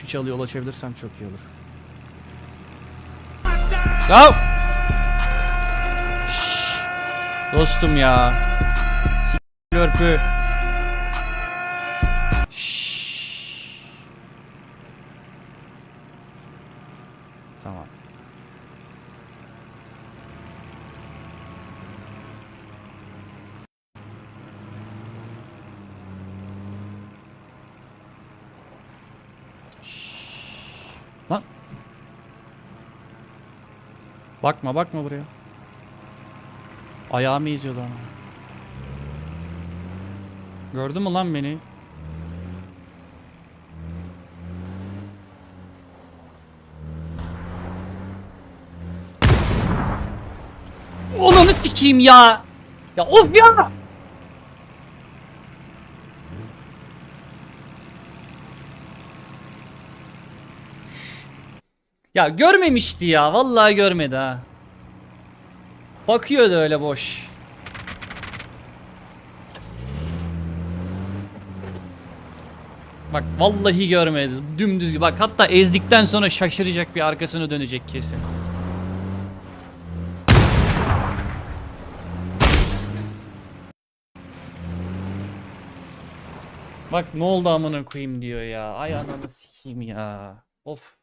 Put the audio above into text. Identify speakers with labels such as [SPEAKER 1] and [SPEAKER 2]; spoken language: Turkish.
[SPEAKER 1] Şu çalıya ulaşabilirsem çok iyi olur. Ya! Şşş! Dostum ya. S- Lörpü. Şşş. Tamam. Lan. Bakma bakma buraya. Ayağımı izliyordu ama. Gördün mü lan beni? Onu sikeyim ya. Ya of ya. Ya görmemişti ya. Vallahi görmedi ha. Bakıyordu öyle boş. Bak vallahi görmedi. Dümdüz bak hatta ezdikten sonra şaşıracak bir arkasını dönecek kesin. Bak ne oldu amına koyayım diyor ya. Ay ananı sikeyim ya. Of.